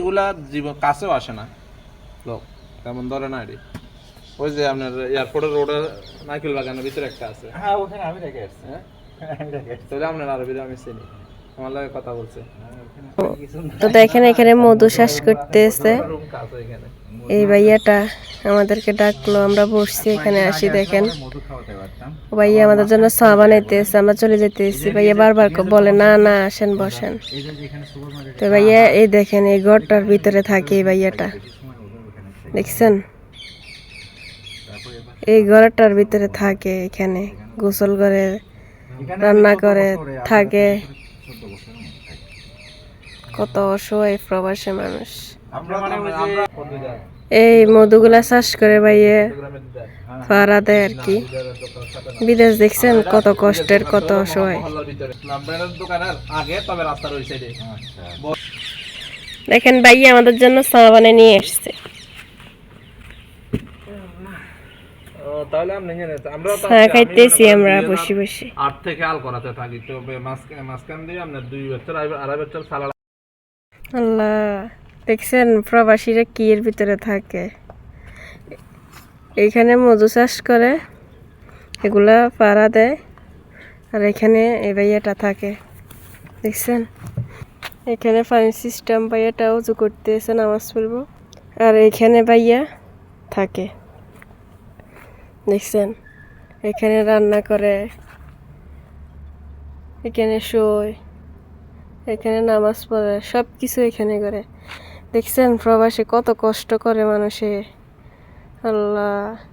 এগুলা জীবন কাছেও আসে না। লোক তেমন ধরে না এটি। ওই যে আপনার এয়ারপোর্টের রোডের নাইকেল বাগানের ভিতরে একটা আছে। হ্যাঁ ওখানে আমি রেখে আসছি। হ্যাঁ? তাহলে আপনার আরবির আমি চিনি। আমার লাগে কথা বলছে। তো দেখেন এখানে মধু শ্বাস করতেছে। রুম কাছে এখানে। এই ভাইয়াটা আমাদেরকে ডাকলো আমরা বসছি এখানে আসি দেখেন। ভাইয়া আমাদের জন্য চা বানাইতেছে আমরা চলে যেতেছি ভাইয়া বারবার বলে না না আসেন বসেন। তো ভাইয়া এই দেখেন এই ঘরটার ভিতরে থাকে এই ভাইয়াটা। দেখছেন? এই ঘরটার ভিতরে থাকে এখানে গোসল করে রান্না করে থাকে। কত অসহায় প্রবাসী মানুষ। আমরা মানে এই মধুগুলা চাষ করে ভাইয়া ভাড়া দেয় আর কি। বিদেশ দেখছেন কত কষ্টের কত অসহায়। সাইডে আচ্ছা। দেখেন ভাইয়া আমাদের জন্য চা বানিয়ে নিয়ে এসছে চা খাইতেছি আমরা বসে বসে। আট থেকে আল করাতে থাকি। তো মাঝখান দিয়ে আপনার দুই বছর আড়াই আড়াই বছর সালাদ আল্লাহ। দেখছেন, প্রবাসীরা কি এর ভিতরে থাকে? এইখানে মধু চাষ করে, এগুলা পাড়া দেয়, আর এখানে এই ভাইয়াটা থাকে। দেখছেন? এখানে পানি সিস্টেম ভাইয়াটা উঁচু করতে এসে নামাজ পড়ব। আর এখানে ভাইয়া থাকে। দেখছেন? এখানে রান্না করে, এখানে শোয়, এখানে নামাজ পড়ে সব কিছু এখানে করে। দেখছেন প্রবাসে কত কষ্ট করে মানুষে। আল্লাহ।